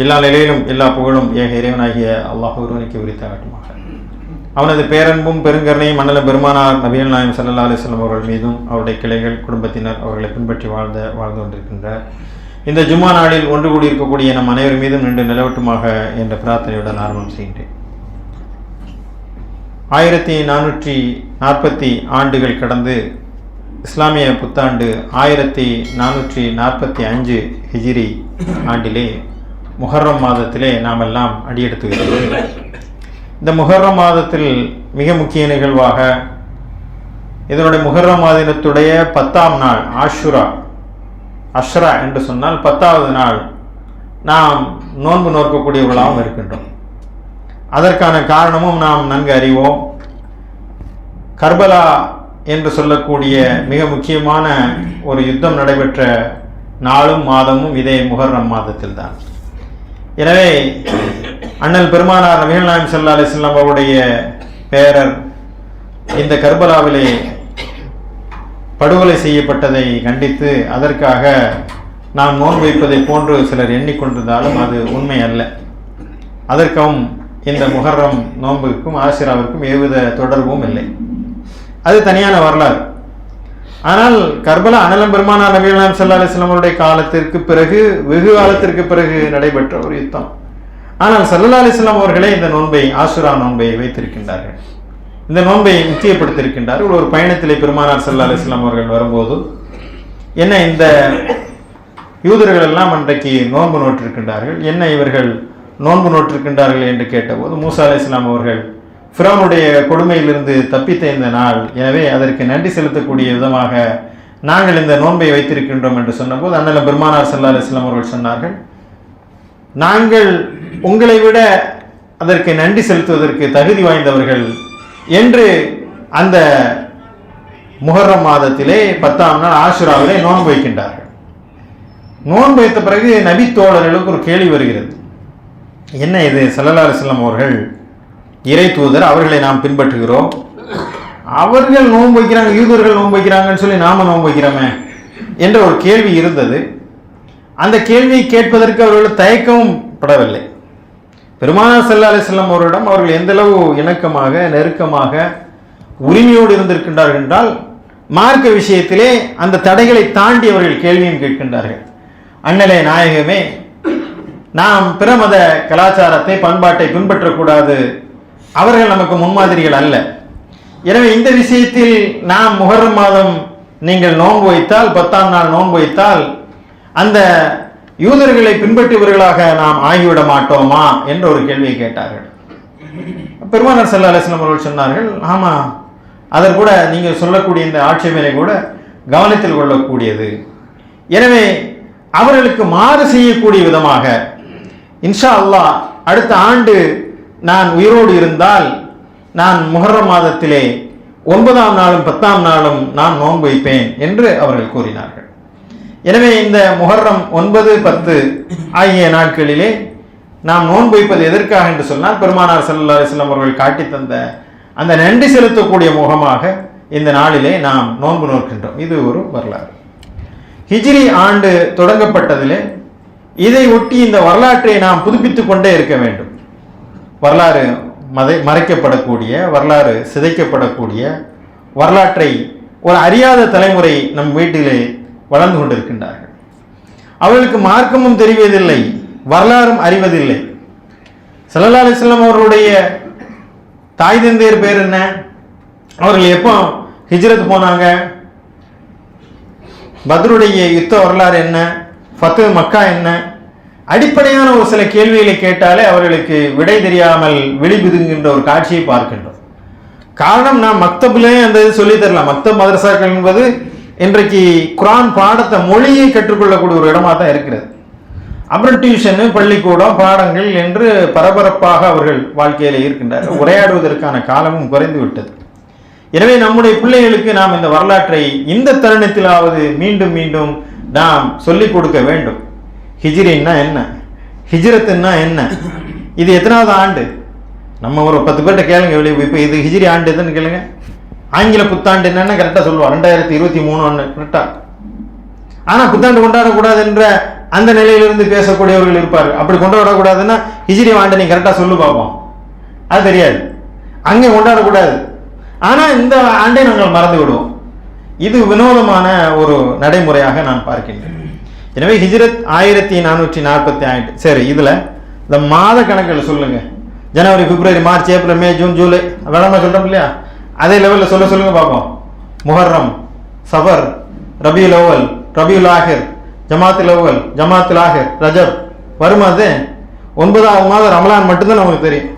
எல்லா நிலையிலும் எல்லா புகழும் ஏக இறைவனாகிய அல்லாஹ் ஒருவனுக்கு உரித்தாகட்டுமாக. அவனது பேரன்பும் பெருங்கருணையும் மண்டல பெருமானார் நபியல் நாயம் சல்லா அலிஸ்லாம் அவர்கள் மீதும் அவருடைய கிளைகள் குடும்பத்தினர் அவர்களை பின்பற்றி வாழ்ந்த வாழ்ந்து கொண்டிருக்கின்ற இந்த ஜும்மா நாளில் ஒன்று கூடி இருக்கக்கூடிய நம் அனைவர் மீதும் நின்று நிலவட்டுமாக என்ற பிரார்த்தனையுடன் ஆரம்பம் செய்கின்றேன். ஆயிரத்தி நானூற்றி நாற்பத்தி ஆண்டுகள் கடந்து இஸ்லாமிய புத்தாண்டு ஆயிரத்தி நானூற்றி நாற்பத்தி அஞ்சு ஹிஜிரி ஆண்டிலே முஹர்ரம் மாதத்திலே நாம் எல்லாம் அடியெடுத்து வைக்கிறோம் இந்த முஹர்ரம் மாதத்தில் மிக முக்கிய நிகழ்வாக இதனுடைய முஹர்ரம் மாதத்துடைய பத்தாம் நாள் ஆஷுரா அஷ்ரா என்று சொன்னால் பத்தாவது நாள் நாம் நோன்பு நோக்கக்கூடியவர்களாகவும் இருக்கின்றோம். அதற்கான காரணமும் நாம் நன்கு அறிவோம். கர்பலா என்று சொல்லக்கூடிய மிக முக்கியமான ஒரு யுத்தம் நடைபெற்ற நாளும் மாதமும் இதே முகர்ரம் மாதத்தில்தான். எனவே அண்ணல் பெருமானார் நபிகள் நாயம் சல்லா அலிஸ்லாம் அவருடைய பேரர் இந்த கர்பலாவிலே படுகொலை செய்யப்பட்டதை கண்டித்து அதற்காக நாம் நோன்பு வைப்பதை போன்று சிலர் எண்ணிக்கொண்டிருந்தாலும் அது உண்மை அல்ல. அதற்கும் இந்த முகர்ரம் நோன்புக்கும் ஆசிராவிற்கும் எவ்வித தொடர்பும் இல்லை. அது தனியான வரலாறு. ஆனால் கர்பலா அனலம் பெருமானார் நபிகளாம் சல்லா அலிஸ்லாமருடைய காலத்திற்கு பிறகு வெகு காலத்திற்கு பிறகு நடைபெற்ற ஒரு யுத்தம். ஆனால் சல்லா அலிஸ்லாம் அவர்களே இந்த நோன்பை ஆசுரா நோன்பை வைத்திருக்கின்றார்கள். இந்த நோன்பை முக்கியப்படுத்தியிருக்கின்றார்கள். ஒரு பயணத்திலே பெருமானார் சல்லா அலிஸ்லாம் அவர்கள் வரும்போது என்ன இந்த யூதர்கள் எல்லாம் அன்றைக்கு நோன்பு நோற்றிருக்கின்றார்கள்? என்ன இவர்கள் நோன்பு நோட்டிருக்கின்றார்கள் என்று கேட்டபோது மூசா அலி இஸ்லாம் அவர்கள் ஃபிரோனுடைய கொடுமையிலிருந்து தப்பித்த இந்த நாள். எனவே அதற்கு நன்றி செலுத்தக்கூடிய விதமாக நாங்கள் இந்த நோன்பை வைத்திருக்கின்றோம் என்று சொன்னபோது அண்ணல பெருமானார் சல்லா அலிஸ்லாம் அவர்கள் சொன்னார்கள் நாங்கள் உங்களை விட அதற்கு நன்றி செலுத்துவதற்கு தகுதி வாய்ந்தவர்கள் என்று அந்த முஹர்ரம் மாதத்திலே பத்தாம் நாள் ஆசுராவிலே நோன்பு வைக்கின்றார்கள். நோன்பு வைத்த பிறகு நபி தோழர்களுக்கு ஒரு கேள்வி வருகிறது. என்ன இது? சல்லல்லா அலிஸ்லாம் அவர்கள் இறை தூதர் அவர்களை நாம் பின்பற்றுகிறோம். அவர்கள் நோன்பு வைக்கிறாங்க யூதர்கள் நோன்பு வைக்கிறாங்கன்னு சொல்லி நாம நோன்பு வைக்கிறோமே என்ற ஒரு கேள்வி இருந்தது. அந்த கேள்வியை கேட்பதற்கு அவர்கள் தயக்கவும் படவில்லை. பெருமானார் சல்லா அலிஸ்லாம் அவரிடம் அவர்கள் எந்தளவு இணக்கமாக நெருக்கமாக உரிமையோடு இருந்திருக்கின்றார்கள் என்றால் மார்க்க விஷயத்திலே அந்த தடைகளை தாண்டி அவர்கள் கேள்வியும் கேட்கின்றார்கள். அண்ணலே நாயகமே நாம் பிற மத கலாச்சாரத்தை பண்பாட்டை பின்பற்றக்கூடாது அவர்கள் நமக்கு முன்மாதிரிகள் அல்ல. எனவே இந்த விஷயத்தில் நாம் முகர்ரம் மாதம் நீங்கள் நோன்பு வைத்தால் பத்தாம் நாள் நோன்பு வைத்தால் அந்த யூதர்களை பின்பற்றியவர்களாக நாம் ஆகிவிட மாட்டோமா என்ற ஒரு கேள்வியை கேட்டார்கள். பெருமானார் சல்லா அலிஸ்லாம் அவர்கள் சொன்னார்கள் ஆமாம் அதற்கு கூட நீங்கள் சொல்லக்கூடிய இந்த ஆட்சேபனை கூட கவனத்தில் கொள்ளக்கூடியது. எனவே அவர்களுக்கு மாறு செய்யக்கூடிய விதமாக இன்ஷா அல்லாஹ் அடுத்த ஆண்டு நான் உயிரோடு இருந்தால் நான் முஹர்ரம் மாதத்திலே ஒன்பதாம் நாளும் பத்தாம் நாளும் நான் நோன்பு வைப்பேன் என்று அவர்கள் கூறினார்கள். எனவே இந்த முஹர்ரம் ஒன்பது பத்து ஆகிய நாட்களிலே நாம் நோன்பு வைப்பது எதற்காக என்று சொன்னால் பெருமானார் சல்லா அலிஸ்லாம் அவர்கள் காட்டி தந்த அந்த நன்றி செலுத்தக்கூடிய முகமாக இந்த நாளிலே நாம் நோன்பு நோக்கின்றோம். இது ஒரு வரலாறு. ஹிஜ்ரி ஆண்டு தொடங்கப்பட்டதிலே இதை ஒட்டி இந்த வரலாற்றை நாம் புதுப்பித்துக் கொண்டே இருக்க வேண்டும். வரலாறு மதை மறைக்கப்படக்கூடிய வரலாறு சிதைக்கப்படக்கூடிய வரலாற்றை ஒரு அறியாத தலைமுறை நம் வீட்டிலே வளர்ந்து கொண்டிருக்கின்றார்கள். அவர்களுக்கு மார்க்கமும் தெரிவதில்லை வரலாறும் அறிவதில்லை. சல்லல்லா அலிஸ்லாம் அவர்களுடைய தாய் தந்தையர் பேர் என்ன? அவர்கள் எப்போ ஹிஜ்ரத் போனாங்க? பத்ருடைய யுத்த வரலாறு என்ன? ஃபத்து மக்கா என்ன? அடிப்படையான ஒரு சில கேள்விகளை கேட்டாலே அவர்களுக்கு விடை தெரியாமல் விழிபுதுங்கின்ற ஒரு காட்சியை பார்க்கின்றோம். காரணம் நான் மக்தபிலே அந்த இது சொல்லித் தரலாம். மக்தப் மதரசாக்கள் என்பது இன்றைக்கு குரான் பாடத்தை மொழியை கற்றுக்கொள்ளக்கூடிய ஒரு இடமா தான் இருக்கிறது. அப்புறம் டியூஷனு பள்ளிக்கூடம் பாடங்கள் என்று பரபரப்பாக அவர்கள் வாழ்க்கையில் இருக்கின்றார்கள். உரையாடுவதற்கான காலமும் குறைந்து விட்டது. எனவே நம்முடைய பிள்ளைகளுக்கு நாம் இந்த வரலாற்றை இந்த தருணத்திலாவது மீண்டும் மீண்டும் நாம் சொல்லிக் கொடுக்க வேண்டும். ஹிஜ்ரின்னா என்ன? ஹிஜிரத்துன்னா என்ன? இது எத்தனாவது ஆண்டு? நம்ம ஒரு பத்து பேர்கிட்ட கேளுங்க வெளியே இப்போ இது ஹிஜிரி ஆண்டு எதுன்னு கேளுங்க. ஆங்கில புத்தாண்டு என்னென்னு கரெக்டாக சொல்லுவோம். ரெண்டாயிரத்தி இருபத்தி மூணு ஒன்று கரெக்டாக ஆனால் புத்தாண்டு கொண்டாடக்கூடாதுன்ற அந்த நிலையிலிருந்து பேசக்கூடியவர்கள் இருப்பார். அப்படி கொண்டாடக்கூடாதுன்னா ஹிஜிரி ஆண்டை நீ கரெக்டாக சொல்லு பார்ப்போம் அது தெரியாது. அங்கே கொண்டாடக்கூடாது. ஆனால் இந்த ஆண்டை நாங்கள் மறந்து விடுவோம் இது வினோதமான ஒரு நடைமுறையாக நான் பார்க்கின்றேன். எனவே ஹிஜ்ரத் ஆயிரத்தி நானூற்றி நாற்பத்தி ஆயிட்டு சரி இதில் இந்த மாத கணக்கில் சொல்லுங்க. ஜனவரி பிப்ரவரி மார்ச் ஏப்ரல் மே ஜூன் ஜூலை வேணாமா சொல்கிறோம் இல்லையா? அதே லெவலில் சொல்ல சொல்லுங்க பார்ப்போம். முஹர்ரம் சஃபர் ரபியுல் அவ்வல் ரபியுல் ஆஹிர் ஜமாத்துல் அவ்வல் ஜமாத்துல் ஆஹிர் ரஜப். வருமா அது? ஒன்பதாவது மாதம் ரமலான் மட்டும்தான் நமக்கு தெரியும்.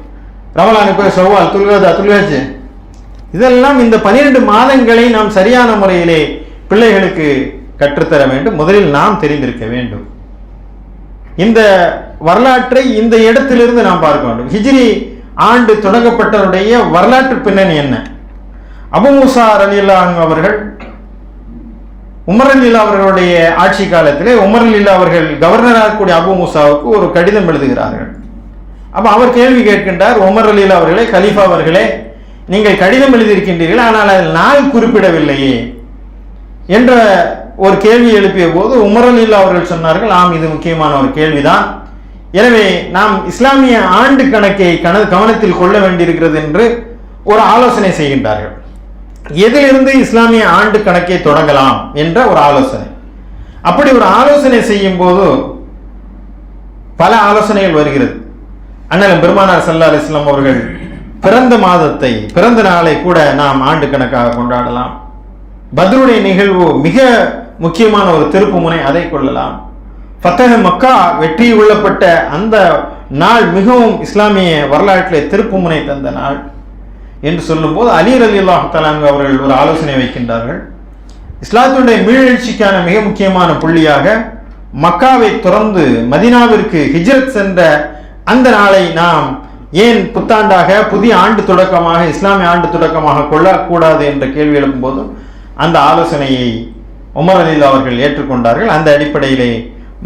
ரமலானுக்கு போய் செவ்வால் துல்காதா துல்காச்சு இதெல்லாம் இந்த பனிரெண்டு மாதங்களை நாம் சரியான முறையிலே பிள்ளைகளுக்கு கற்றுத்தர வேண்டும். முதலில் நாம் தெரிந்திருக்க வேண்டும். இந்த வரலாற்றை இந்த இடத்திலிருந்து நாம் பார்க்க வேண்டும். ஹிஜ்ரி ஆண்டு தொடங்கப்பட்டவருடைய வரலாற்று பின்னணி என்ன? அபு மூசா அவர்கள் உமர் அலில்லா அவர்களுடைய ஆட்சி காலத்திலே உமர் லீலா அவர்கள் கவர்னராக இருக்கக்கூடிய அபு மூசாவுக்கு ஒரு கடிதம் எழுதுகிறார்கள். அப்போ அவர் கேள்வி கேட்கின்றார் உமர் அலில்லா அவர்களே கலீஃபா அவர்களே நீங்கள் கடிதம் எழுதியிருக்கின்றீர்கள் ஆனால் அதில் நாள் குறிப்பிடவில்லையே என்ற ஒரு கேள்வி எழுப்பிய போது உமர் அவர்கள் சொன்னார்கள் ஆம் இது முக்கியமான ஒரு கேள்விதான். எனவே நாம் இஸ்லாமிய ஆண்டு கணக்கை கண கவனத்தில் கொள்ள வேண்டியிருக்கிறது என்று ஒரு ஆலோசனை செய்கின்றார்கள். எதிலிருந்து இஸ்லாமிய ஆண்டு கணக்கை தொடங்கலாம் என்ற ஒரு ஆலோசனை. அப்படி ஒரு ஆலோசனை செய்யும் போது பல ஆலோசனைகள் வருகிறது. அண்ணலும் பெருமானார் சல்லா அலிஸ்லாம் அவர்கள் பிறந்த மாதத்தை பிறந்த நாளை கூட நாம் ஆண்டு கணக்காக கொண்டாடலாம். பத்ருடைய நிகழ்வு மிக முக்கியமான ஒரு திருப்பு முனை அதை கொள்ளலாம். ஃபத்தக மக்கா வெற்றி கொள்ளப்பட்ட அந்த நாள் மிகவும் இஸ்லாமிய வரலாற்றிலே திருப்பு முனை தந்த நாள் என்று சொல்லும்போது அலி அலி அல்லாஹ் அவர்கள் ஒரு ஆலோசனை வைக்கின்றார்கள். இஸ்லாத்துடைய மீழ்ச்சிக்கான மிக முக்கியமான புள்ளியாக மக்காவை துறந்து மதினாவிற்கு ஹிஜ்ரத் சென்ற அந்த நாளை நாம் ஏன் புத்தாண்டாக புதிய ஆண்டு தொடக்கமாக இஸ்லாமிய ஆண்டு தொடக்கமாக கொள்ளக்கூடாது என்ற கேள்வி எழுப்பும்போது அந்த ஆலோசனையை உமர் அலில் அவர்கள் ஏற்றுக்கொண்டார்கள். அந்த அடிப்படையிலே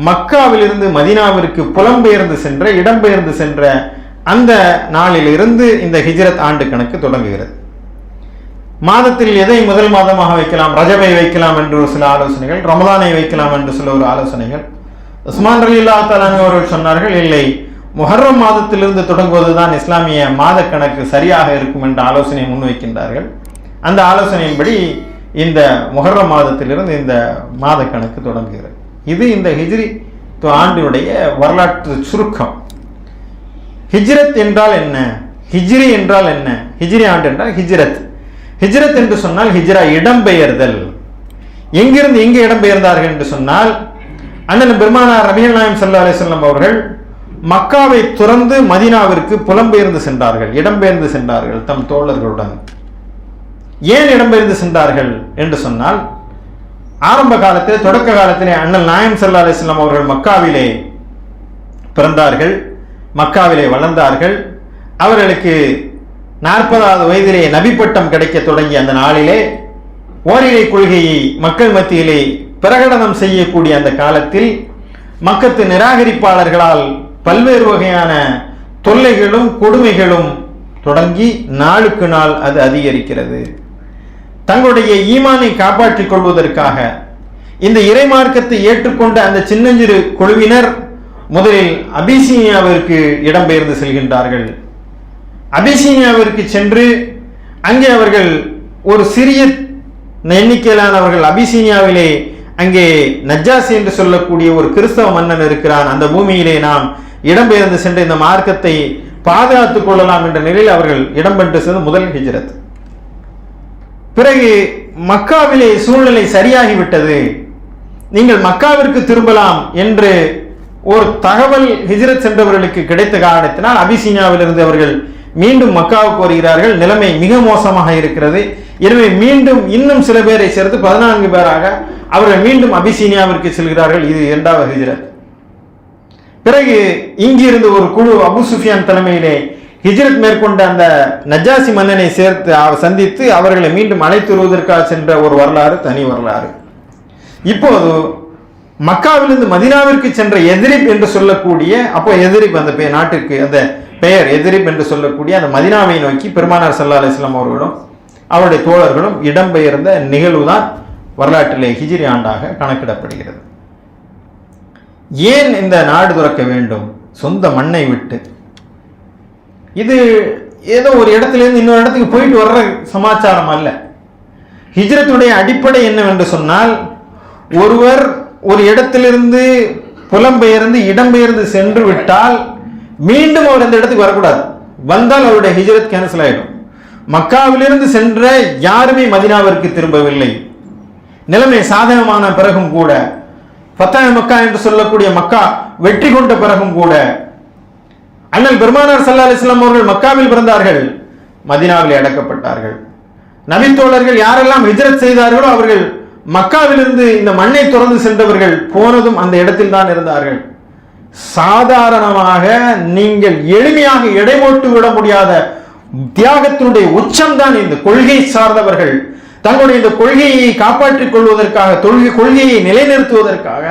மக்காவிலிருந்து மதினாவிற்கு புலம்பெயர்ந்து சென்ற இடம்பெயர்ந்து சென்ற அந்த நாளிலிருந்து இந்த ஹிஜ்ரத் ஆண்டு கணக்கு தொடங்குகிறது. மாதத்தில் எதை முதல் மாதமாக வைக்கலாம்? ரஜபை வைக்கலாம் என்று ஒரு சில ஆலோசனைகள் ரமதானை வைக்கலாம் என்று சில ஒரு ஆலோசனைகள். உஸ்மான் அலி அல்லா அவர்கள் சொன்னார்கள் இல்லை முஹர்ரம் மாதத்திலிருந்து தொடங்குவதுதான் இஸ்லாமிய மாத கணக்கு சரியாக இருக்கும் என்ற ஆலோசனை முன்வைக்கின்றார்கள். அந்த ஆலோசனையின்படி இந்த முஹர்ரம் மாதத்திலிருந்து இந்த மாத கணக்கு தொடங்குகிறது. இது இந்த ஹிஜ்ரி ஆண்டினுடைய வரலாற்று சுருக்கம். ஹிஜ்ரத் என்றால் என்ன? ஹிஜ்ரி என்றால் என்ன? ஹிஜ்ரி ஆண்டு என்றால் ஹிஜ்ரத். ஹிஜ்ரத் என்று சொன்னால் ஹிஜ்ரா இடம்பெயர்தல். எங்கிருந்து எங்கே இடம்பெயர்ந்தார்கள் என்று சொன்னால் அண்ணன் பெருமானார் ரபிகள் நாயம் சல்லா அலிஸ்லாம் அவர்கள் மக்காவை துறந்து மதினாவிற்கு புலம்பெயர்ந்து சென்றார்கள் இடம்பெயர்ந்து சென்றார்கள் தம் தோழர்களுடன். ஏன் இடம்பெயர்ந்து சென்றார்கள் என்று சொன்னால் ஆரம்ப காலத்திலே தொடக்க காலத்திலே அண்ணல் நாயம் சல்லா அலிஸ்லாம் அவர்கள் மக்காவிலே பிறந்தார்கள் மக்காவிலே வளர்ந்தார்கள். அவர்களுக்கு நாற்பதாவது வயதிலே நபி பட்டம் கிடைக்க தொடங்கிய அந்த நாளிலே ஓரிரை கொள்கையை மக்கள் மத்தியிலே பிரகடனம் செய்யக்கூடிய அந்த காலத்தில் மக்கத்து நிராகரிப்பாளர்களால் பல்வேறு வகையான தொல்லைகளும் கொடுமைகளும் தொடங்கி நாளுக்கு நாள் அது அதிகரிக்கிறது. தங்களுடைய ஈமானை காப்பாற்றிக் கொள்வதற்காக. இந்த இறைமார்க்கத்தை ஏற்றுக்கொண்ட அந்த சின்னஞ்சிறு குழுவினர் முதலில் அபிசீனியாவிற்கு இடம்பெயர்ந்து செல்கின்றார்கள். அபிசீனியாவிற்கு சென்று அங்கே அவர்கள் ஒரு சிறிய எண்ணிக்கையிலானவர்கள் அபிசீனியாவிலே அங்கே நஜாசி என்று சொல்லக்கூடிய ஒரு கிறிஸ்தவ மன்னன் இருக்கிறான். அந்த பூமியிலே நாம் இடம்பெயர்ந்து சென்று இந்த மார்க்கத்தை பாதுகாத்துக் கொள்ளலாம் என்ற நிலையில் அவர்கள் இடம்பெற்று சென்று முதல் ஹிஜரத். பிறகு மக்காவிலே சூழ்நிலை சரியாகிவிட்டது. நீங்கள் மக்காவிற்கு திரும்பலாம் என்று ஒரு தகவல் ஹிஜ்ரத் சென்றவர்களுக்கு கிடைத்த காரணத்தினால் அபிசீனியாவிலிருந்து அவர்கள் மீண்டும் மக்காவுக்கு வருகிறார்கள். நிலைமை மிக மோசமாக இருக்கிறது. எனவே மீண்டும் இன்னும் சில பேரை சேர்த்து பதினான்கு பேராக அவர்கள் மீண்டும் அபிசீனியாவிற்கு செல்கிறார்கள். இது இரண்டாவது ஹிஜ்ரத். பிறகு இங்கிருந்து ஒரு குழு அபு சுஃபியான் தலைமையிலே ஹிஜ்ரத் மேற்கொண்ட அந்த நஜாசி மன்னனை சேர்த்து அவர் சந்தித்து அவர்களை மீண்டும் அழைத்து வருவதற்காக சென்ற ஒரு வரலாறு தனி வரலாறு. இப்போது மக்காவிலிருந்து மதினாவிற்கு சென்ற எதிரிப் என்று சொல்லக்கூடிய அப்போ எதிரிப் அந்த பெயர் நாட்டிற்கு அந்த பெயர் எதிரிப் என்று சொல்லக்கூடிய அந்த மதினாவை நோக்கி பெருமானார் சல்லா அலிஸ்லாம் அவர்களும் அவருடைய தோழர்களும் இடம்பெயர்ந்த நிகழ்வு தான் வரலாற்றிலே ஹிஜிரி ஆண்டாக கணக்கிடப்படுகிறது. ஏன் இந்த நாடு துறக்க வேண்டும்? சொந்த மண்ணை விட்டு இது ஏதோ ஒரு இடத்துல இருந்து இன்னொரு இடத்துக்கு போயிட்டு வர்ற சமாச்சாரம் அல்ல. ஹிஜ்ரத்துடைய அடிப்படை என்னவென்று சொன்னால் ஒருவர் ஒரு இடத்திலிருந்து புலம்பெயர்ந்து இடம்பெயர்ந்து சென்று விட்டால் மீண்டும் அவர் அந்த இடத்துக்கு வரக்கூடாது. வந்தால் அவருடைய ஹிஜ்ரத் கேன்சல் ஆயிடும். மக்காவிலிருந்து சென்ற யாருமே மதினாவிற்கு திரும்பவில்லை. நிலைமை சாதகமான பிறகும் கூட பத்தாய மக்கா என்று சொல்லக்கூடிய மக்கா வெற்றி கொண்ட பிறகும் கூட அண்ணல் பெருமானார் சல்லா அலிஸ்லாம் அவர்கள் மக்காவில் பிறந்தார்கள். மதினாவில் அடக்கப்பட்டார்கள் நபித்தோழர்கள் யாரெல்லாம் ஹிஜரத் செய்தார்களோ அவர்கள் மக்காவிலிருந்து இந்த மண்ணை துறந்து சென்றவர்கள் போனதும் அந்த இடத்தில் தான் இருந்தார்கள். சாதாரணமாக நீங்கள் எளிமையாக எடை போட்டு விட முடியாத தியாகத்தினுடைய உச்சம்தான் இந்த கொள்கை சார்ந்தவர்கள். தங்களுடைய இந்த கொள்கையை காப்பாற்றிக் கொள்வதற்காக தொழுகை கொள்கையை நிலைநிறுத்துவதற்காக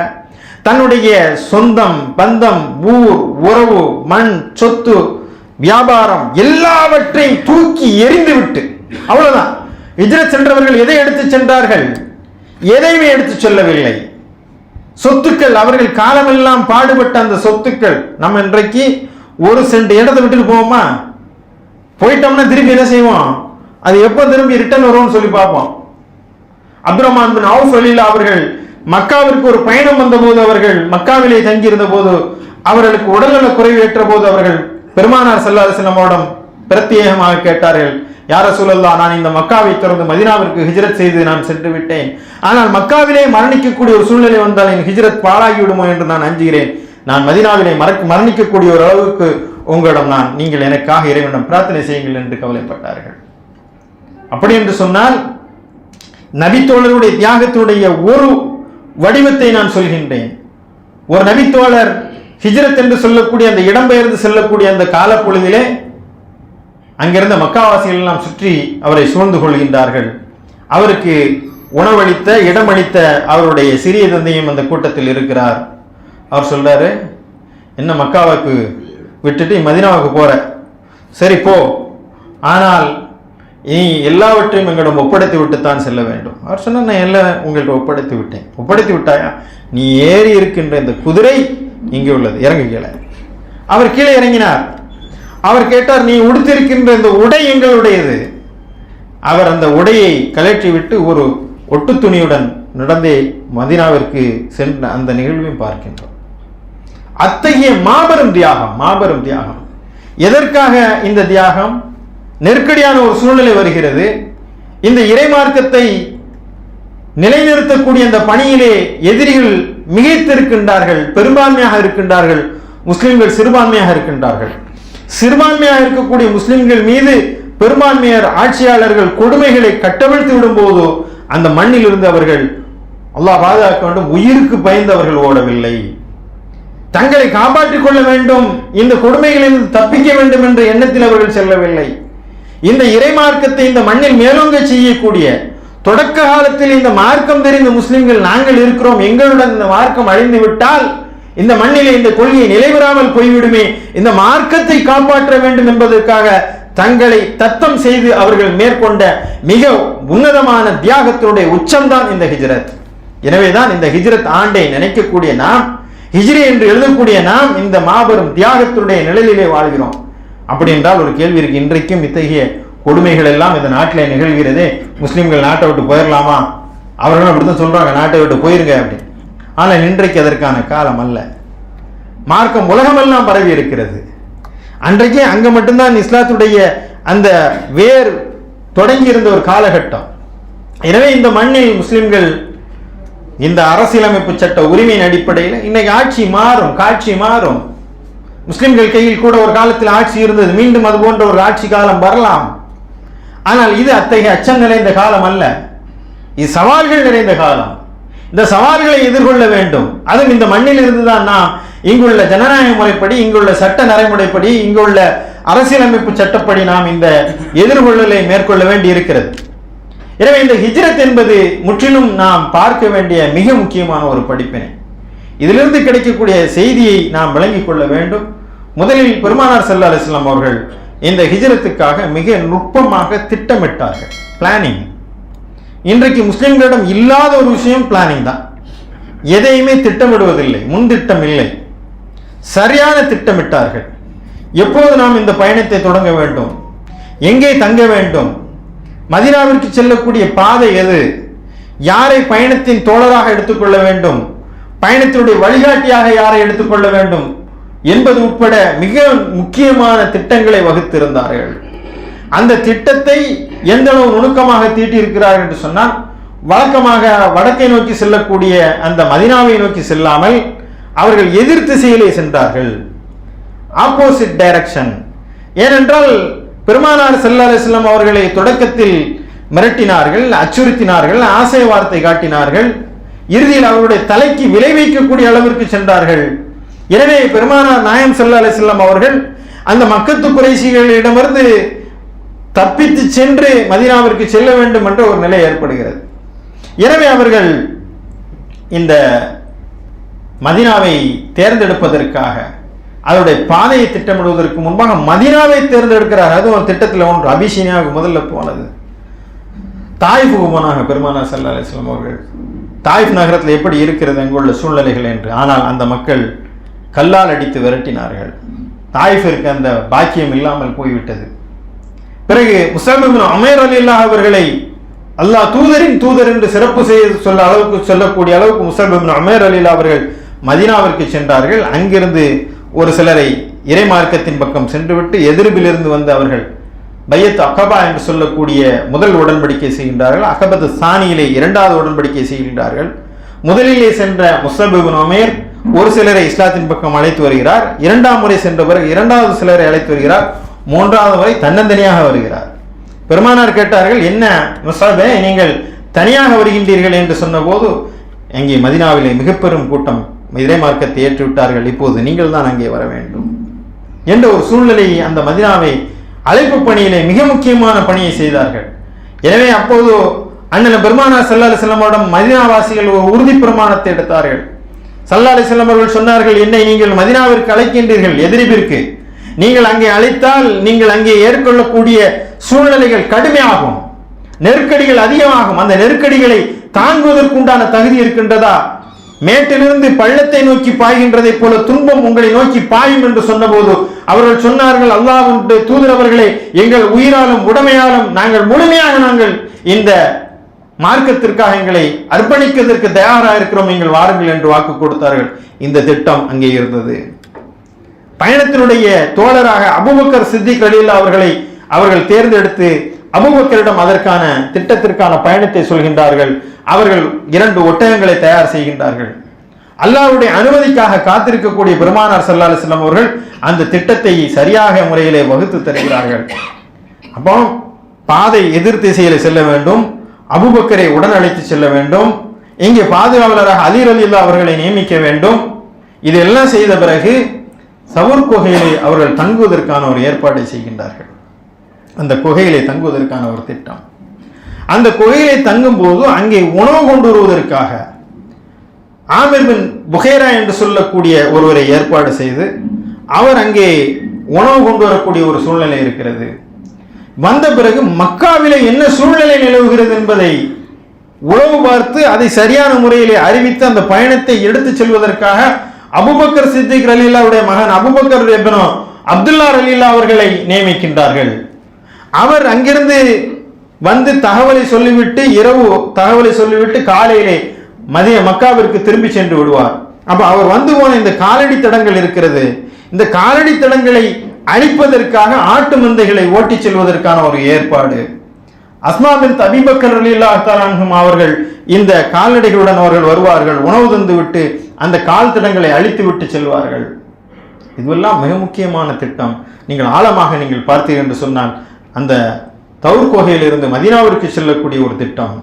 தன்னுடைய சொந்தம் பந்தம் ஊர் உறவு மண் சொத்து வியாபாரம் எல்லாவற்றையும் தூக்கி எறிந்துவிட்டு அவ்வளவுதான். ஹிஜ்ரத் சென்றவர்கள் எதை எடுத்து சென்றார்கள்? எதையுமே எடுத்து செல்லவில்லை. சொத்துக்கள் அவர்கள் காலமெல்லாம் பாடுபட்ட அந்த சொத்துக்கள் நம்ம இன்றைக்கு ஒரு சென்ட் இடத்தை விட்டுட்டு போவோமா? போயிட்டோம்னா திரும்பி என்ன செய்வோம்? அது எப்போ திரும்பி ரிட்டர்ன் வரும்னு சொல்லி பார்ப்போம். அப்துல் ரஹ்மான் பின் அவுஃப் அலிலா அவர்கள் மக்காவிற்கு ஒரு பயணம் வந்தபோது அவர்கள் மக்காவிலே தங்கியிருந்த போது அவர்களுக்கு உடல்நல குறைவு ஏற்ற போது அவர்கள் பெருமானார் செல்லாத பிரத்யேகமாக கேட்டார்கள் யார சூழல்லா நான் இந்த மக்காவை திறந்து மதினாவிற்கு ஹிஜ்ரத் செய்து நான் சென்று விட்டேன். ஆனால் மக்காவிலே மரணிக்கக்கூடிய ஒரு சூழ்நிலை வந்தால் என் ஹிஜ்ரத் பாழாகிவிடுமோ என்று நான் அஞ்சுகிறேன். நான் மதினாவிலே மறக்க மரணிக்கக்கூடிய ஒரு அளவுக்கு உங்களிடம் நான் நீங்கள் எனக்காக இறைவனிடம் பிரார்த்தனை செய்யுங்கள் என்று கவலைப்பட்டார்கள். அப்படி என்று சொன்னால் நபித்தோழருடைய தியாகத்தினுடைய ஒரு வடிவத்தை நான் சொல்கின்றேன். ஒரு நபித்தோழர் ஹிஜ்ரத் என்று சொல்லக்கூடிய அந்த இடம்பெயர்ந்து செல்லக்கூடிய அந்த காலப்பொழுதிலே அங்கிருந்த மக்காவாசிகள் எல்லாம் சுற்றி அவரை சூழ்ந்து கொள்கின்றார்கள். அவருக்கு உணவளித்த இடமளித்த அவருடைய சிறிய தந்தையும் அந்த கூட்டத்தில் இருக்கிறார். அவர் சொல்றாரு என்ன மக்காவுக்கு விட்டுட்டு மதினாவுக்கு போற? சரி போ. ஆனால் நீ எல்லாவற்றையும் எங்களிடம் ஒப்படைத்து விட்டுத்தான் செல்ல வேண்டும். அவர் சொன்னார் நான் எல்லாம் உங்கள்கிட்ட ஒப்படைத்து விட்டேன் ஒப்படைத்து விட்டாயா நீ ஏறி இருக்கின்ற இந்த குதிரை இங்கே உள்ளது. இறங்கு கீழே. அவர் கீழே இறங்கினார். அவர் கேட்டார் நீ உடுத்திருக்கின்ற இந்த உடை எங்களுடையது. அவர் அந்த உடையை கலற்றி விட்டு ஒரு ஒட்டு துணியுடன் நடந்தே மதினாவிற்கு சென்ற அந்த நிகழ்வையும் பார்க்கின்றோம். அத்தகைய மாபெரும் தியாகம் மாபெரும் தியாகம். எதற்காக இந்த தியாகம்? நெருக்கடியான ஒரு சூழ்நிலை வருகிறது. இந்த இறைமார்க்கத்தை நிலைநிறுத்தக்கூடிய அந்த பணியிலே எதிரிகள் மிகைத்திருக்கின்றார்கள் பெரும்பான்மையாக இருக்கின்றார்கள் முஸ்லிம்கள் சிறுபான்மையாக இருக்கின்றார்கள். சிறுபான்மையாக இருக்கக்கூடிய முஸ்லிம்கள் மீது பெரும்பான்மையர் ஆட்சியாளர்கள் கொடுமைகளை கட்டவிழ்த்து விடும்போதோ அந்த மண்ணில் இருந்து அவர்கள் அல்லாஹ் பாதுகாக்க வேண்டும் உயிருக்கு பயந்தவர்கள் ஓடவில்லை. தங்களை காப்பாற்றிக் கொள்ள வேண்டும் இந்த கொடுமைகளில் தப்பிக்க வேண்டும் என்ற எண்ணத்தில் அவர்கள் செல்லவில்லை. இந்த இறைமார்க்கத்தை இந்த மண்ணில் மேலோங்க செய்யக்கூடிய தொடக்க காலத்தில் இந்த மார்க்கம் தெரிந்த முஸ்லிம்கள் நாங்கள் இருக்கிறோம் எங்களுடன் இந்த மார்க்கம் அழிந்து விட்டால் இந்த மண்ணிலே இந்த கொள்கையை நிலைபெறாமல் போய்விடுமே இந்த மார்க்கத்தை காப்பாற்ற வேண்டும் என்பதற்காக தங்களை தத்தம் செய்து அவர்கள் மேற்கொண்ட மிக உன்னதமான தியாகத்தினுடைய உச்சம்தான் இந்த ஹிஜ்ரத். எனவேதான் இந்த ஹிஜ்ரத் ஆண்டை நினைக்கக்கூடிய நாம் ஹிஜ்ரி என்று எழுதக்கூடிய நாம் இந்த மாபெரும் தியாகத்தினுடைய நிழலிலே வாழ்கிறோம். அப்படி என்றால் ஒரு கேள்வி இருக்கு. இன்றைக்கும் இத்தகைய கொடுமைகள் எல்லாம் இந்த நாட்டில் நிகழ்கிறது. முஸ்லீம்கள் நாட்டை விட்டு போயிடலாமா அவர்களும் அப்படித்தான் சொல்றாங்க. நாட்டை விட்டு போயிருங்க அப்படின்னு. ஆனால் இன்றைக்கு அதற்கான காலம் அல்ல. மார்க்கம் உலகமெல்லாம் பரவி இருக்கிறது. அன்றைக்கே அங்கே மட்டும்தான் இஸ்லாத்துடைய அந்த வேர் தொடங்கி இருந்த ஒரு காலகட்டம். எனவே இந்த மண்ணில் முஸ்லிம்கள் இந்த அரசியலமைப்பு சட்ட உரிமையின் அடிப்படையில் இன்னைக்கு ஆட்சி மாறும் காட்சி மாறும். முஸ்லிம்கள் கையில் கூட ஒரு காலத்தில் ஆட்சி இருந்தது. மீண்டும் அது போன்ற ஒரு ஆட்சி காலம் வரலாம். ஆனால் இது அத்தகைய அச்சம் நிறைந்த காலம் அல்ல. இது சவால்கள் நிறைந்த காலம். இந்த சவால்களை எதிர்கொள்ள வேண்டும். அதுவும் இந்த மண்ணில் இருந்துதான் நாம் இங்குள்ள ஜனநாயக முறைப்படி இங்குள்ள சட்ட நடைமுறைப்படி இங்குள்ள அரசியலமைப்பு சட்டப்படி நாம் இந்த எதிர்கொள்ளலை மேற்கொள்ள வேண்டி இருக்கிறது எனவே இந்த ஹிஜ்ரத் என்பது முற்றிலும் நாம் பார்க்க வேண்டிய மிக முக்கியமான ஒரு படிப்பினை. இதிலிருந்து கிடைக்கக்கூடிய செய்தியை நாம் விளங்கிக் கொள்ள வேண்டும். முதலில் பெருமானார் சல்லா அலிஸ்லாம் அவர்கள் இந்த ஹிஜரத்துக்காக மிக நுட்பமாக திட்டமிட்டார்கள். பிளானிங் இன்றைக்கு முஸ்லிம்களிடம் இல்லாத ஒரு விஷயம் பிளானிங் தான். எதையுமே திட்டமிடுவதில்லை முன்திட்டம் இல்லை சரியான திட்டமிட்டார்கள். எப்போது நாம் இந்த பயணத்தை தொடங்க வேண்டும்? எங்கே தங்க வேண்டும்? மதினாவிற்கு செல்லக்கூடிய பாதை எது? யாரை பயணத்தின் தோழராக எடுத்துக்கொள்ள வேண்டும்? பயணத்தினுடைய வழிகாட்டியாக யாரை எடுத்துக்கொள்ள வேண்டும்? என்பது உட்பட மிக முக்கியமான திட்டங்களை வகுத்திருந்தார்கள். அந்த திட்டத்தை எந்த அளவு நுணுக்கமாக தீட்டியிருக்கிறார்கள் என்று சொன்னால் வழக்கமாக வடக்கை நோக்கி செல்லக்கூடிய அந்த மதினாவை நோக்கி செல்லாமல் அவர்கள் எதிர் திசையிலே சென்றார்கள். ஆப்போசிட் டைரக்ஷன் ஏனென்றால் பெருமானார் செல்லா அலிஸ்லாம் அவர்களை தொடக்கத்தில் மிரட்டினார்கள் அச்சுறுத்தினார்கள் ஆசை வார்த்தை காட்டினார்கள். இறுதியில் அவருடைய தலைக்கு விளைவிக்கக்கூடிய அளவிற்கு சென்றார்கள். எனவே பெருமானார் நாயம் செல்லா அலிஸ்லாம் அவர்கள் அந்த மக்கத்து குறைசிகளிடமிருந்து தப்பித்து சென்று மதினாவிற்கு செல்ல வேண்டும் என்ற ஒரு நிலை ஏற்படுகிறது. எனவே அவர்கள் இந்த மதினாவை தேர்ந்தெடுப்பதற்காக அதனுடைய பாதையை திட்டமிடுவதற்கு முன்பாக மதினாவை தேர்ந்தெடுக்கிறார். அது ஒரு திட்டத்தில் ஒன்று. அபிஷேனியாவுக்கு முதல்ல போனது. தாய்ஃபுக்கு போனாங்க பெருமானார் சல்லா அலிஸ்லாம் அவர்கள். தாய்ஃப் நகரத்தில் எப்படி இருக்கிறது அங்குள்ள சூழ்நிலைகள் என்று. ஆனால் அந்த மக்கள் கல்லால் அடித்து விரட்டினார்கள். தாயிஃபிற்கு அந்த பாக்கியம் இல்லாமல் போய்விட்டது. பிறகு முஸ்லிம் அமேர் அலில்லா அவர்களை அல்லாஹ் தூதரின் தூதர் என்று சிறப்பு செய்ய சொல்ல அளவுக்கு சொல்லக்கூடிய அளவுக்கு முஸ்லிம் அமேர் அலில்லா அவர்கள் மதினாவிற்கு சென்றார்கள். அங்கிருந்து ஒரு சிலரை இறை மார்க்கத்தின் பக்கம் சென்றுவிட்டு எதிர்பிலிருந்து வந்து அவர்கள் பையத் அகபா என்று சொல்லக்கூடிய முதல் உடன்படிக்கை செய்கின்றார்கள். அகபத் சானியிலே இரண்டாவது உடன்படிக்கை செய்கின்றார்கள். முதலிலே சென்ற முசபிபின் அமேர் ஒரு சிலரை இஸ்லாத்தின் பக்கம் அழைத்து வருகிறார். இரண்டாம் முறை சென்ற பிறகு இரண்டாவது சிலரை அழைத்து வருகிறார். மூன்றாவது முறை தன்னந்தனியாக வருகிறார். பெருமானார் கேட்டார்கள் என்ன முசாபே நீங்கள் தனியாக வருகின்றீர்கள்? என்று சொன்னபோது அங்கே மதினாவிலே மிக பெரும் கூட்டம் இறை மார்க்கத்தை ஏற்றுவிட்டார்கள் இப்போது நீங்கள் தான் அங்கே வர வேண்டும். என்ற ஒரு சூழ்நிலை அந்த மதினாவை அழைப்பு பணியிலே மிக முக்கியமான பணியை செய்தார்கள். எனவே அப்போது அண்ணன் பெருமானா சல்லா அலிஸ்லமோடம் மதினாவாசிகள் ஒரு உறுதி பிரமாணத்தை எடுத்தார்கள். சல்லா அலிஸ்லாம் அவர்கள் சொன்னார்கள் என்னை நீங்கள் மதினாவிற்கு அழைக்கின்றீர்கள் எதிரிப்பிற்கு நீங்கள் அங்கே அழைத்தால் நீங்கள் அங்கே ஏற்கொள்ளக்கூடிய சூழ்நிலைகள் கடுமையாகும். நெருக்கடிகள் அதிகமாகும். அந்த நெருக்கடிகளை தாங்குவதற்குண்டான தகுதி இருக்கின்றதா? மேட்டிலிருந்து பள்ளத்தை நோக்கி பாய்கின்றதை போல துன்பம் உங்களை நோக்கி பாயும் என்று சொன்னபோது அவர்கள் சொன்னார்கள் அல்லாஹ் தூதரவர்களே எங்கள் உயிராலும் உடமையாலும் நாங்கள் முழுமையாக நாங்கள் இந்த மார்க்கத்திற்காக எங்களை அர்ப்பணிக்கிறதற்கு தயாராக இருக்கிறோம் நீங்கள் வாருங்கள் என்று வாக்கு கொடுத்தார்கள். இந்த திட்டம் அங்கே இருந்தது. பயணத்தினுடைய தோழராக அபுபக்கர் சித்திக் அலில் அவர்களை அவர்கள் தேர்ந்தெடுத்து அபுபக்கரிடம் அதற்கான திட்டத்திற்கான பயணத்தை சொல்கின்றார்கள். அவர்கள் இரண்டு ஒட்டகங்களை தயார் செய்கின்றார்கள். அல்லாவுடைய அனுமதிக்காக காத்திருக்கக்கூடிய பெருமானார் சல்லா அலிஸ்லாம் அவர்கள் அந்த திட்டத்தை சரியாக முறையிலே வகுத்து தருகிறார்கள். அப்போ பாதை எதிர் திசையில் செல்ல வேண்டும். அபுபக்கரை உடன் அழைத்து செல்ல வேண்டும். இங்கே பாதுகாவலராக அலீர் அலில்லா அவர்களை நியமிக்க வேண்டும். இதெல்லாம் செய்த பிறகு சவுர் குகையிலே அவர்கள் தங்குவதற்கான ஒரு ஏற்பாட்டை செய்கின்றார்கள். அந்த குகையிலே தங்குவதற்கான ஒரு திட்டம். அந்த குகையிலே தங்கும் போது அங்கே உணவு கொண்டு வருவதற்காக ஆமிர் பின் புகேரா என்று சொல்லக்கூடிய ஒருவரை ஏற்பாடு செய்து அவர் அங்கே உணவு கொண்டு வரக்கூடிய ஒரு சூழ்நிலை இருக்கிறது. வந்த பிறகு மக்காவிலே என்ன சூழ்நிலை நிலவுகிறது என்பதை உளவு பார்த்து அதை சரியான முறையிலே அறிவித்து அந்த பயணத்தை எடுத்துச் செல்வதற்காக அபுபக்கர் சித்திக் ரலீலாவுடைய மகன் அபுபக்கர் எபனோ அப்துல்லா ரலீலா அவர்களை நியமிக்கின்றார்கள். அவர் அங்கிருந்து வந்து தகவலை சொல்லிவிட்டு இரவு தகவலை சொல்லிவிட்டு காலையிலே மதிய மக்காவிற்கு திரும்பி சென்று விடுவார். அப்ப அவர் வந்து போன இந்த காலடி தடங்கள் இருக்கிறது. இந்த காலடி தடங்களை அழிப்பதற்காக ஆட்டு மந்தைகளை ஓட்டிச் செல்வதற்கான ஒரு ஏற்பாடு. அஸ்மாபின் தபிபக்கர் அலில்லா அவர்கள் இந்த கால்நடைகளுடன் அவர்கள் வருவார்கள். உணவு தந்து விட்டு அந்த கால் தடங்களை அழித்து விட்டு செல்வார்கள். இதுவெல்லாம் மிக முக்கியமான திட்டம். நீங்கள் ஆழமாக நீங்கள் பார்த்தீர்கள் என்று சொன்னால் அந்த தவுர் கோகையிலிருந்து மதினாவிற்கு செல்லக்கூடிய ஒரு திட்டம்.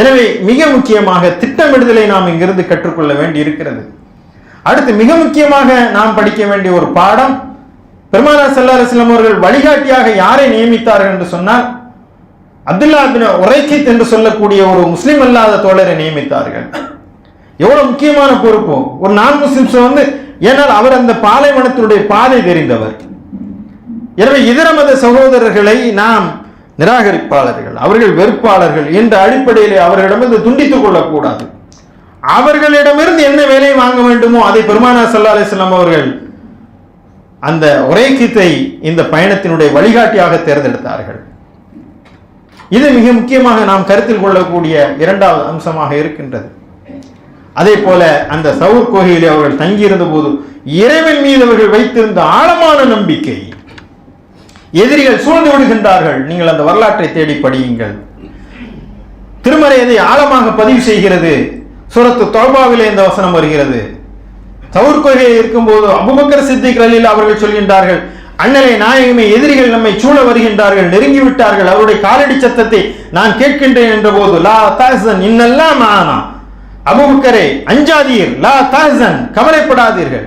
எனவே மிக முக்கியமாக திட்டமிடுதலை நாம் இங்கிருந்து கற்றுக்கொள்ள வேண்டி இருக்கிறது அடுத்து மிக முக்கியமாக நாம் படிக்க வேண்டிய ஒரு பாடம் பெருமானா சல்லா அலிஸ்லாம் அவர்கள் வழிகாட்டியாக யாரை நியமித்தார்கள் என்று சொன்னால் அப்துல்லா பின் உரைக்கித் என்று சொல்லக்கூடிய ஒரு முஸ்லீம் அல்லாத தோழரை நியமித்தார்கள். எவ்வளவு முக்கியமான பொறுப்பு. ஒரு நான் முஸ்லிம்ஸ் வந்து ஏனால் அவர் அந்த பாலைவனத்தினுடைய பாதை தெரிந்தவர். எனவே இதர மத சகோதரர்களை நாம் நிராகரிப்பாளர்கள் அவர்கள் வெறுப்பாளர்கள் என்ற அடிப்படையில் அவர்களிடமிருந்து துண்டித்துக் கொள்ளக்கூடாது. அவர்களிடமிருந்து என்ன வேலையை வாங்க வேண்டுமோ அதை பெருமானா சல்லா அலிஸ்லாம் அவர்கள் அந்த ஒரே கீத்தை இந்த பயணத்தினுடைய வழிகாட்டியாக தேர்ந்தெடுத்தார்கள். இது மிக முக்கியமாக நாம் கருத்தில் கொள்ளக்கூடிய இரண்டாவது அம்சமாக இருக்கின்றது. அதே போல அந்த சவுர் கோகையிலே அவர்கள் தங்கியிருந்த போது இறைவன் மீது அவர்கள் வைத்திருந்த ஆழமான நம்பிக்கை. எதிரிகள் சூழ்ந்து விடுகின்றார்கள். நீங்கள் அந்த வரலாற்றை தேடி படியுங்கள். திருமறை இதை ஆழமாக பதிவு செய்கிறது. சுரத்து தொல்பாவிலே இந்த வசனம் வருகிறது. தவுர் கொள்கையில் இருக்கும்போது அபுபக்கர் சித்திக் ரலில் அவர்கள் சொல்கின்றார்கள் அண்ணலை நாயகமே எதிரிகள் நம்மை சூழ வருகின்றார்கள் நெருங்கி விட்டார்கள். அவருடைய காலடி சத்தத்தை நான் கேட்கின்றேன் என்ற போது லா தாசன் இன்னெல்லாம் ஆனா அபுபக்கரே அஞ்சாதீர் லா தாசன் கவலைப்படாதீர்கள்.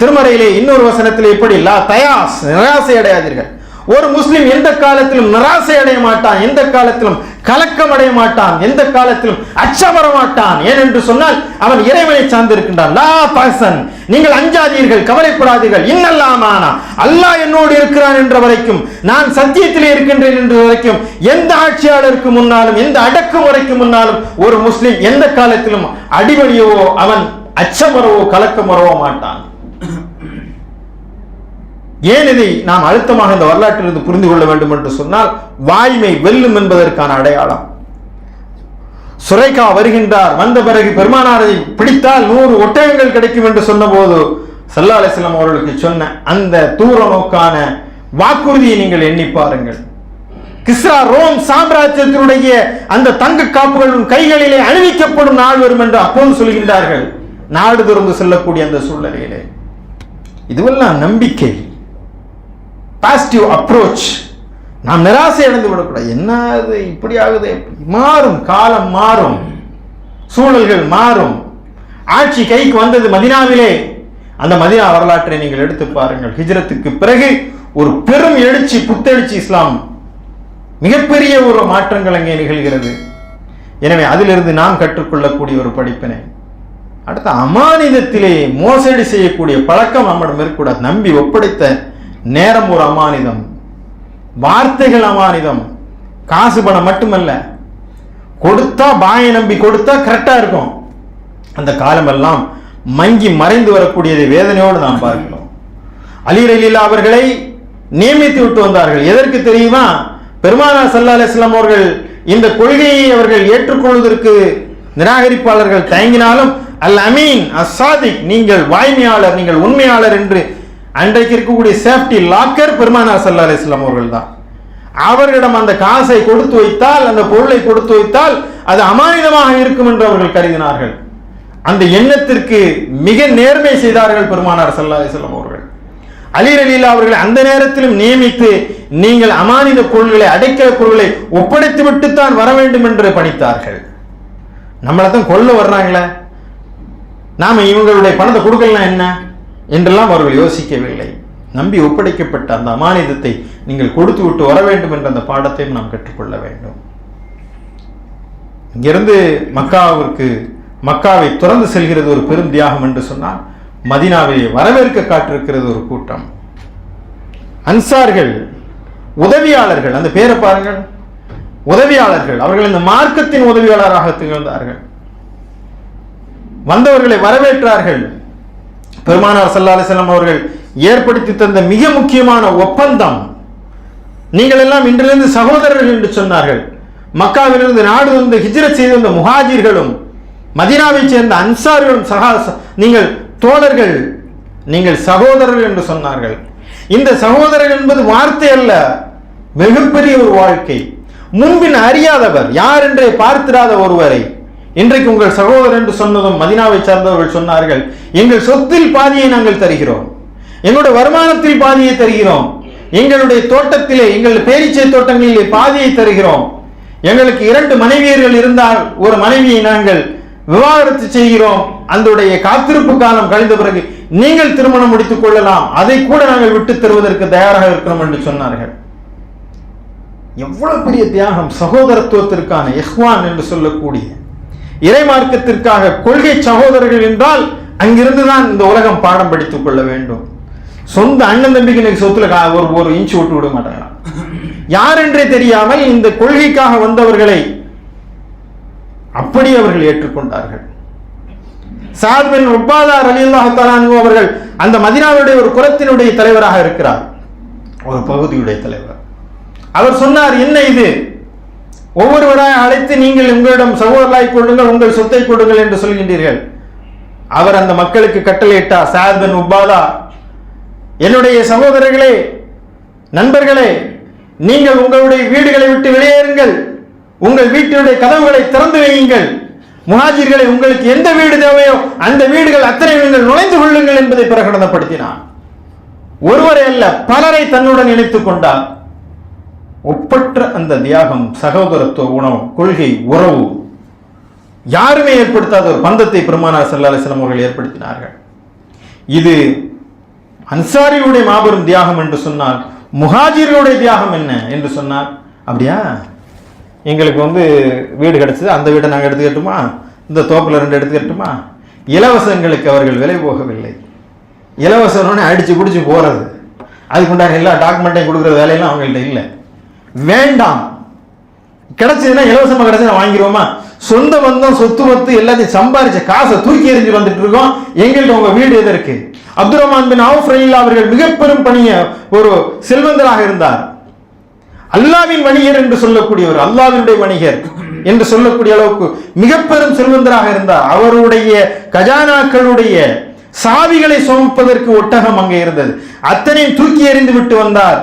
திருமறையிலே இன்னொரு வசனத்தில் எப்படி லா தயாஸ் நிராசை அடையாதீர்கள் ஒரு முஸ்லிம் எந்த காலத்திலும் நிராசை அடைய மாட்டான் எந்த காலத்திலும் கலக்கம் அடைய மாட்டான் எந்த காலத்திலும் அச்சமர மாட்டான். ஏனென்று சொன்னால் அவன் இறைவனை சார்ந்திருக்கின்றான். லா பாசன் நீங்கள் அஞ்சாதீர்கள் கவலைப்படாதீர்கள். இன்னல்லாமானா அல்லாஹ் என்னோடு இருக்கிறான் என்ற வரைக்கும் நான் சத்தியத்திலே இருக்கின்றேன் என்ற வரைக்கும் எந்த ஆட்சியாளருக்கு முன்னாலும் எந்த அடக்குமுறைக்கு முன்னாலும் ஒரு முஸ்லீம் எந்த காலத்திலும் அடிபடியவோ அவன் அச்சமரவோ கலக்கமரவோ மாட்டான். ஏன் இதை நாம் அழுத்தமாக இந்த வரலாற்றிலிருந்து புரிந்து கொள்ள வேண்டும் என்று சொன்னால் வாய்மை வெல்லும் என்பதற்கான அடையாளம். சுரைகா வருகின்றார் வந்த பிறகு பெருமானாரை பிடித்தால் நூறு ஒட்டகங்கள் கிடைக்கும் என்று சொன்னபோது சல்லா அலிஸ்லாம் அவர்களுக்கு சொன்ன அந்த தூர நோக்கான வாக்குறுதியை நீங்கள் எண்ணி பாருங்கள். கிஸ்ரா ரோம் சாம்ராஜ்யத்தினுடைய அந்த தங்க காப்புகளும் கைகளிலே அணிவிக்கப்படும் நாள் வரும் என்று அப்போது சொல்கின்றார்கள். நாடு திறந்து செல்லக்கூடிய அந்த சூழ்நிலையிலே. இதுவெல்லாம் நம்பிக்கை. பாசிட்டிவ் அப்ரோச் நாம் நிராசை அடைந்து விடக்கூடாது. என்ன அது? இப்படி ஆகுது? மாறும். காலம் மாறும். சூழல்கள் மாறும். ஆட்சி கைக்கு வந்தது மதினாவிலே. அந்த மதினா வரலாற்றை நீங்கள் எடுத்து பாருங்கள். ஹிஜ்ரத்துக்கு பிறகு ஒரு பெரும் எழுச்சி புத்தெழுச்சி இஸ்லாம். மிகப்பெரிய ஒரு மாற்றங்கள் அங்கே நிகழ்கிறது. எனவே அதிலிருந்து நாம் கற்றுக்கொள்ளக்கூடிய ஒரு படிப்பினை. அடுத்த அமானிதத்திலே மோசடி செய்யக்கூடிய பழக்கம் நம்மிடம் இருக்கக்கூடாது. நம்பி ஒப்படைத்த நேரம் ஒரு அமானிதம். வார்த்தைகள் அமானிதம். காசு பணம் மட்டுமல்ல. கொடுத்தா பாயை நம்பி கொடுத்தா கரெக்டாக இருக்கும். அந்த காலமெல்லாம் மங்கி மறைந்து வரக்கூடியதை வேதனையோடு நாம் பார்க்கிறோம். அலி அவர்களை நியமித்து விட்டு வந்தார்கள். எதற்கு தெரியுமா? பெருமானா சல்லா அலிஸ்லாம் அவர்கள் இந்த கொள்கையை அவர்கள் ஏற்றுக்கொள்வதற்கு நிராகரிப்பாளர்கள் தயங்கினாலும் அல் அமீன் அசாதிக் நீங்கள் வாய்மையாளர் நீங்கள் உண்மையாளர் என்று அன்றைக்கு இருக்கக்கூடிய சேஃப்டி லாக்கர் பெருமானார் சல்லா அலிஸ்லாம் அவர்கள் தான் அவர்களிடம் அந்த காசை கொடுத்து வைத்தால் அந்த பொருளை கொடுத்து வைத்தால் அது அமானிதமாக இருக்கும் என்று அவர்கள் கருதினார்கள். அந்த எண்ணத்திற்கு மிக நேர்மை செய்தார்கள் பெருமானார் சல்லா அலிஸ்லாம் அவர்கள். அலி அலிலா அவர்களை அந்த நேரத்திலும் நியமித்து நீங்கள் அமானித பொருள்களை அடைக்கிற பொருள்களை ஒப்படைத்து விட்டுத்தான் வர வேண்டும் என்று பணித்தார்கள். நம்மளை தான் கொல்ல வர்றாங்களே. நாம இவங்களுடைய பணத்தை கொடுக்கலாம் என்ன? என்றெல்லாம் அவர்கள் யோசிக்கவில்லை. நம்பி ஒப்படைக்கப்பட்ட அந்த அமானிதத்தை நீங்கள் கொடுத்து விட்டு வர வேண்டும் என்ற அந்த பாடத்தையும் நாம் கற்றுக்கொள்ள வேண்டும். இங்கிருந்து மக்காவிற்கு மக்காவை துறந்து செல்கிறது ஒரு பெரும் தியாகம் என்று சொன்னால் மதினாவை வரவேற்க காட்டிருக்கிறது ஒரு கூட்டம். அன்சார்கள் உதவியாளர்கள் அந்த பேரை பாருங்கள். உதவியாளர்கள் அவர்கள் இந்த மார்க்கத்தின் உதவியாளராக திகழ்ந்தார்கள். வந்தவர்களை வரவேற்றார்கள். பெருமானார் சல்லா அலிசல்லாம் அவர்கள் ஏற்படுத்தி தந்த மிக முக்கியமான ஒப்பந்தம். நீங்கள் எல்லாம் இன்றிலிருந்து சகோதரர்கள் என்று சொன்னார்கள். மக்காவிலிருந்து நாடு வந்து ஹிஜ்ரத் செய்திருந்த முஹாஜிர்களும் மதினாவை சேர்ந்த அன்சார்களும் சகா நீங்கள் தோழர்கள் நீங்கள் சகோதரர்கள் என்று சொன்னார்கள். இந்த சகோதரர் என்பது வார்த்தை அல்ல மிகப்பெரிய ஒரு வாழ்க்கை. முன்பின் அறியாதவர் யார் என்றே பார்த்திராத ஒருவரை இன்றைக்கு உங்கள் சகோதரர் என்று சொன்னதும் மதினாவை சார்ந்தவர்கள் சொன்னார்கள் எங்கள் சொத்தில் பாதியை நாங்கள் தருகிறோம். எங்களுடைய வருமானத்தில் பாதியை தருகிறோம். எங்களுடைய தோட்டத்திலே எங்கள் பேரிச்சை தோட்டங்களிலே பாதியை தருகிறோம். எங்களுக்கு இரண்டு மனைவியர்கள் இருந்தால் ஒரு மனைவியை நாங்கள் விவாகரத்து செய்கிறோம். அந்த காத்திருப்பு காலம் கழிந்த பிறகு நீங்கள் திருமணம் முடித்துக் கொள்ளலாம். அதை கூட நாங்கள் விட்டு தருவதற்கு தயாராக இருக்கிறோம் என்று சொன்னார்கள். எவ்வளவு பெரிய தியாகம் சகோதரத்துவத்திற்கான எஹ்வான் என்று சொல்லக்கூடிய இறை மார்க்கத்திற்காக கொள்கை சகோதரர்கள் என்றால் அங்கிருந்துதான் இந்த உலகம் பாடம் படித்துக் கொள்ள வேண்டும். சொந்த அண்ணன் தம்பிக்கு இன்னைக்கு சொத்துல கா- ஒரு ஒரு இன்ச்சு விட்டு விட மாட்டாங்க யார் என்றே தெரியாமல் இந்த கொள்கைக்காக வந்தவர்களை அப்படி அவர்கள் ஏற்றுக்கொண்டார்கள். சாத் பின் உபாதா ரலியல்லாஹு அவர்கள் அந்த மதினாவுடைய ஒரு குலத்தினுடைய தலைவராக இருக்கிறார். ஒரு பகுதியுடைய தலைவர். அவர் சொன்னார் என்ன இது? ஒவ்வொருவராய் அழைத்து நீங்கள் உங்களிடம் சகோதரராய் கொள்ளுங்கள் உங்கள் சொத்தை கொடுங்கள் என்று சொல்கின்றீர்கள். அவர் அந்த மக்களுக்கு கட்டளையிட்டா சாத் உபாதா என்னுடைய சகோதரர்களே நண்பர்களே நீங்கள் உங்களுடைய வீடுகளை விட்டு வெளியேறுங்கள். உங்கள் வீட்டினுடைய கதவுகளை திறந்து வையுங்கள். முஹாஜிர்களை உங்களுக்கு எந்த வீடு தேவையோ அந்த வீடுகள் அத்தனை நீங்கள் நுழைந்து கொள்ளுங்கள் என்பதை பிரகடனப்படுத்தினார். ஒருவரை அல்ல பலரை தன்னுடன் இணைத்துக் கொண்டார். ஒப்பற்ற அந்த தியாகம் சகோதரத்துவ உணவு கொள்கை உறவு யாருமே ஏற்படுத்தாத ஒரு பந்தத்தை பெருமானார் ஸல்லல்லாஹு அலைஹி அவர்கள் ஏற்படுத்தினார்கள். இது அன்சாரியுடைய மாபெரும் தியாகம் என்று சொன்னால் முஹாஜிர்களுடைய தியாகம் என்ன என்று சொன்னால் அப்படியா? எங்களுக்கு வந்து வீடு கிடைச்சது அந்த வீடை நாங்கள் எடுத்துக்கட்டுமா? இந்த தோப்பில் ரெண்டு எடுத்துக்கட்டுமா? இலவசங்களுக்கு அவர்கள் விலை போகவில்லை. இலவசம்னு அடித்து பிடிச்சி போகிறது அதுக்குண்டான எல்லா டாக்குமெண்ட்டையும் கொடுக்குற வேலையெல்லாம் அவங்கள்ட்ட இல்லை. வேண்டாம். கிடைச்சதுன்னா இலவசமா கிடைச்சது வாங்கிடுவோமா? சொந்த பந்தம் சொத்து பத்து எல்லாத்தையும் சம்பாரிச்ச காசை தூக்கி எறிஞ்சு வந்துட்டு இருக்கோம். எங்கள்கிட்ட உங்க வீடு எதற்கு அப்துல் ரஹ்மான் பின் அவுஃப் ரலியல்லாஹு அவர்கள் மிக பெரும் பணிய ஒரு செல்வந்தராக இருந்தார். அல்லாவின் வணிகர் என்று சொல்லக்கூடியவர் அல்லாவினுடைய வணிகர் என்று சொல்லக்கூடிய அளவுக்கு மிக பெரும் செல்வந்தராக இருந்தார். அவருடைய கஜானாக்களுடைய சாவிகளை சுமப்பதற்கு ஒட்டகம் அங்கே இருந்தது. அத்தனையும் தூக்கி எறிந்து விட்டு வந்தார்.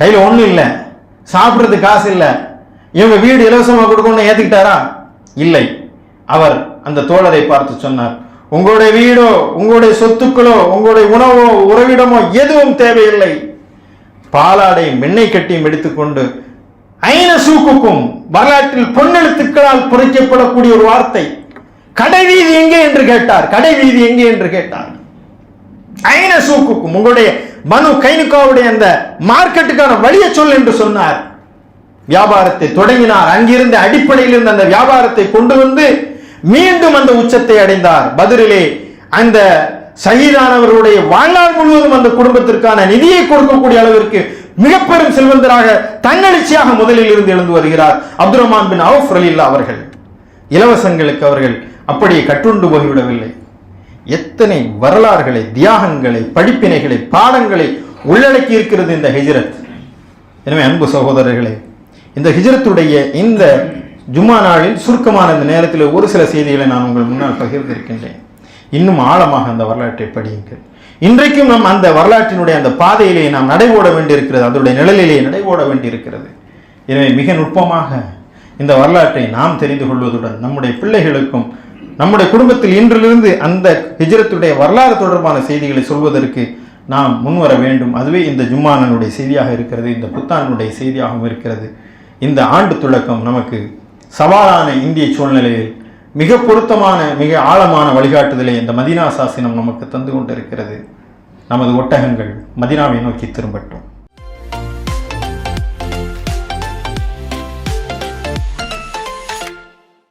கையில் ஒன்றும் இல்லை. சாப்பிட்றது காசு இல்லை. இவங்க வீடு இலவசமாக கொடுக்கணும்னு ஏற்றுக்கிட்டாரா இல்லை. அவர் அந்த தோழரை பார்த்து சொன்னார் உங்களுடைய வீடோ உங்களுடைய சொத்துக்களோ உங்களுடைய உணவோ உறவிடமோ எதுவும் தேவையில்லை. பாலாடையும் வெண்ணெய் கட்டியும் எடுத்துக்கொண்டு ஐன சூக்குக்கும் வரலாற்றில் பொன்னெழுத்துக்களால் பொறிக்கப்படக்கூடிய ஒரு வார்த்தை. கடை வீதி எங்கே என்று கேட்டார். கடை வீதி எங்கே என்று கேட்டார். ஐன சூக்குக்கும் உங்களுடைய மனு கைனுக்காவுடைய அந்த மார்க்கெட்டுக்கான வழியை சொல் என்று சொன்னார். வியாபாரத்தை தொடங்கினார். அங்கிருந்த அடிப்படையில் இருந்த அந்த வியாபாரத்தை கொண்டு வந்து மீண்டும் அந்த உச்சத்தை அடைந்தார். பதிலிலே அந்த சகிதானவர்களுடைய வாழ்நாள் முழுவதும் அந்த குடும்பத்திற்கான நிதியை கொடுக்கக்கூடிய அளவிற்கு மிக பெரும் செல்வந்தராக தன்னெழுச்சியாக முதலில் இருந்து எழுந்து வருகிறார். அப்துல் ரஹ்மான் பின் அவுஃப் ரலில்லா அவர்கள். இலவசங்களுக்கு அவர்கள் அப்படியே கட்டுண்டு போய்விடவில்லை. எத்தனை வரலாறுகளை தியாகங்களை படிப்பினைகளை பாடங்களை உள்ளடக்கி இருக்கிறது இந்த ஹிஜ்ரத். எனவே அன்பு சகோதரர்களே இந்த ஹிஜ்ரத்துடைய இந்த ஜும்மா நாளில் சுருக்கமான இந்த நேரத்தில் ஒரு சில செய்திகளை நான் உங்கள் முன்னால் பகிர்ந்திருக்கின்றேன். இன்னும் ஆழமாக அந்த வரலாற்றை படியுங்கள். இன்றைக்கும் நாம் அந்த வரலாற்றினுடைய அந்த பாதையிலே நாம் நடைபோட வேண்டியிருக்கிறது அதனுடைய நிழலிலே நடைபோட வேண்டியிருக்கிறது. எனவே மிக நுட்பமாக இந்த வரலாற்றை நாம் தெரிந்து கொள்வதுடன் நம்முடைய பிள்ளைகளுக்கும் நம்முடைய குடும்பத்தில் இன்றிலிருந்து அந்த ஹிஜரத்துடைய வரலாறு தொடர்பான செய்திகளை சொல்வதற்கு நாம் முன்வர வேண்டும். அதுவே இந்த ஜும்மானனுடைய செய்தியாக இருக்கிறது இந்த புத்தானுடைய செய்தியாகவும் இருக்கிறது. இந்த ஆண்டு துவக்கம் நமக்கு சவாலான இந்திய சூழ்நிலையில் மிக பொருத்தமான மிக ஆழமான வழிகாட்டுதலை இந்த மதீனா சாசனம் நமக்கு தந்து கொண்டிருக்கிறது. நமது ஒட்டகங்கள் மதினாவை நோக்கி திரும்பட்டும்.